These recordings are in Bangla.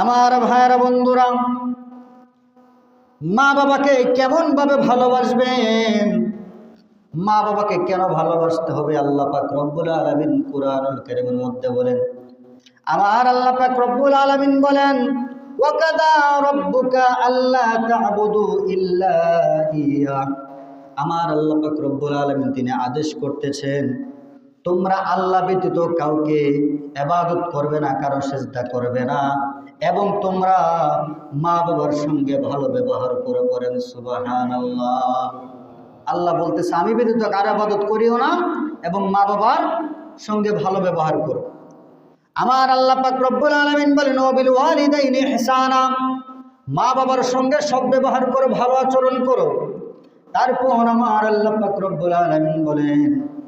আমার ভাইয়েরা বন্ধুরা, মা বাবাকে কেমন ভাবে ভালোবাসবেন? মা বাবাকে কেন ভালোবাসতে হবে? আল্লাহ পাক রব্বুল আলামিন কুরআনুল কারীমের মধ্যে বলেন, আমার আল্লাহ পাক রব্বুল আলামিন বলেন আমার আল্লাহ পাক রব্বুল আলামিন তিনি আদেশ করতেছেন, তোমরা আল্লাহ ব্যতীত কাউকে এবাদত করবে না, কারও সেজদা করবে না। এবং তোমরা মা বাবার সঙ্গে ভালো ব্যবহার করে করেন সুবাহান আল্লাহ বলতেছে, আমি ব্যতীত কারও আবাদত করিও না এবং মা বাবার সঙ্গে ভালো ব্যবহার করো। আমার আল্লাহ পাক রব্বুল আলামিন বলেন ওবিল ওয়ালিদাইনি ইহসানা, মা বাবার সঙ্গে সব ব্যবহার করো, ভালো আচরণ করো। তারপর আমার আল্লাহ পাক রব্বুল আলামিন বলেন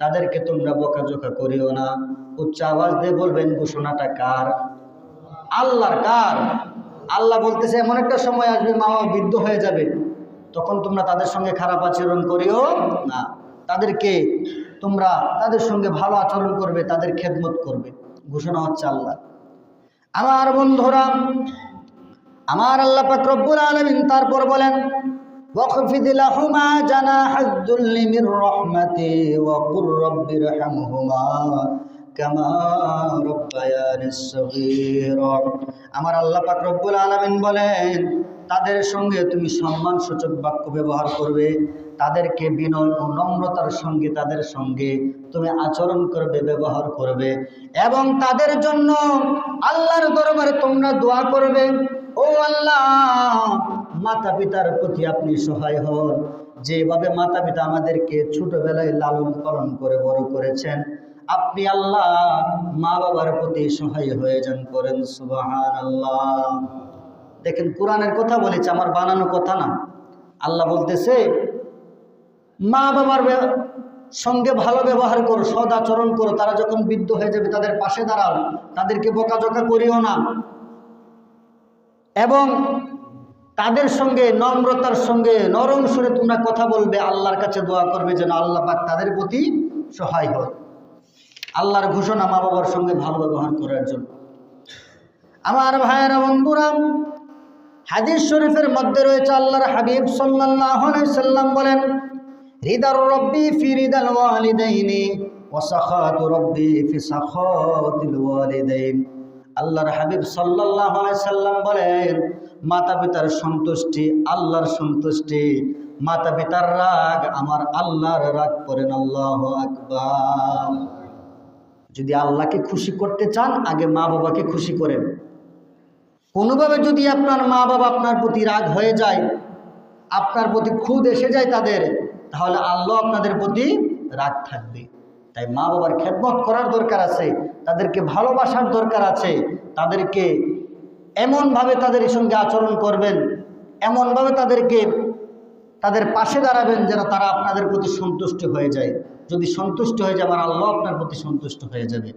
তাদেরকে তোমরা বকাঝোকা করিও না। উচ্চ আওয়াজ দিয়ে বলবেন, ঘোষণাটা কার? আল্লাহর কার? আল্লাহ বলতেছে, এমন একটা সময় আসবে মা বাবা বৃদ্ধ হয়ে যাবে। তখন তোমরা তাদের সঙ্গে খারাপ আচরণ করিও না। তাদেরকে তোমরা তাদের সঙ্গে ভালো আচরণ করবে, তাদের খেদমত করবে। ঘোষণা হচ্ছে আল্লাহ। আমার বন্ধুরা, আমার আল্লাহ পাক রব্বুল আলামিন তারপর বলেন وَخْفِضْ لَهُمَا جَنَاحَ الذُّلِّ مِنْ رَحْمَتِي وَقُلْ رَبِّ ارْحَمْهُمَا كَمَا رَبَّيَانِي صَغِيرًا আমার আল্লাহ পাক রব্বুল আলামিন বলেন তাদের সঙ্গে তুমি সম্মানসূচক বাক্য ব্যবহার করবে তাদেরকে বিনয় ও নম্রতার সঙ্গে তাদের সঙ্গে তুমি আচরণ করবে ব্যবহার করবে এবং তাদের জন্য আল্লাহর দরবারে তোমরা দোয়া করবে ও আল্লাহ মাতা পিতার প্রতি আপনি সহায় হন। যেভাবে মাতা পিতা আমাদেরকে ছোটবেলায় লালন পালন করে বড় করেছেন, আপনি আল্লাহ মা বাবার প্রতি সহায় হয়ে যান করেন সুবাহান আল্লাহ দেখেন, কোরআনের কথা বলেছে, আমার বানানো কথা না। আল্লাহ বলতেছে মা বাবার সঙ্গে ভালো ব্যবহার করো সদ আচরণ করো। তারা যখন বৃদ্ধ হয়ে যাবে, তাদের পাশে দাঁড়াও। তাদেরকে বকাঝকা করিও না। এবং তাদের সঙ্গে, নম্রতার সঙ্গে, নরম সুরে তোমরা কথা বলবে, আল্লাহর কাছে দোয়া করবে যেন আল্লাহ পাক তাদের প্রতি সহায় হয় আল্লাহর ঘোষণা মা বাবার সঙ্গে ভালো ব্যবহার করার জন্য। আমার ভাইয়েরা, বন্ধুরা, হাদিস শরীফের মধ্যে রয়েছে আল্লাহর হাবিব সাল্লাল্লাহু আলাইহি সাল্লাম বলেন, রিদার রব্বি ফি রিদাল ওয়ালিদাইনি ওয়া সাখাতু রব্বি ফি সাখাতিল ওয়ালিদাইন। আল্লাহর হাবিব আলাইহি সাল্লাম বলেন মাতা পিতার সন্তুষ্টি আল্লাহর সন্তুষ্টি মাতা পিতার রাগ আমার আল্লাহর রাগ করেন, আল্লাহ আকবার। যদি আল্লাহকে খুশি করতে চান, আগে মা বাবাকে খুশি করেন। কোনোভাবে যদি আপনার মা বাবা আপনার প্রতি রাগ হয়ে যায়, আপনার প্রতি খুদ এসে যায় তাদের, তাহলে আল্লাহ আপনাদের প্রতি রাগ থাকবে। তাই মা বাবার খেদমত করার দরকার আছে, তাদেরকে ভালোবাসার দরকার আছে, তাদেরকে এমনভাবে তাদের সঙ্গে আচরণ করবেন, এমনভাবে তাদেরকে তাদের পাশে দাঁড়াবেন যেন তারা আপনাদের প্রতি সন্তুষ্ট হয়ে যায়। যদি সন্তুষ্ট হয়ে যায়, আমার আল্লাহ আপনার প্রতি সন্তুষ্ট হয়ে যাবে।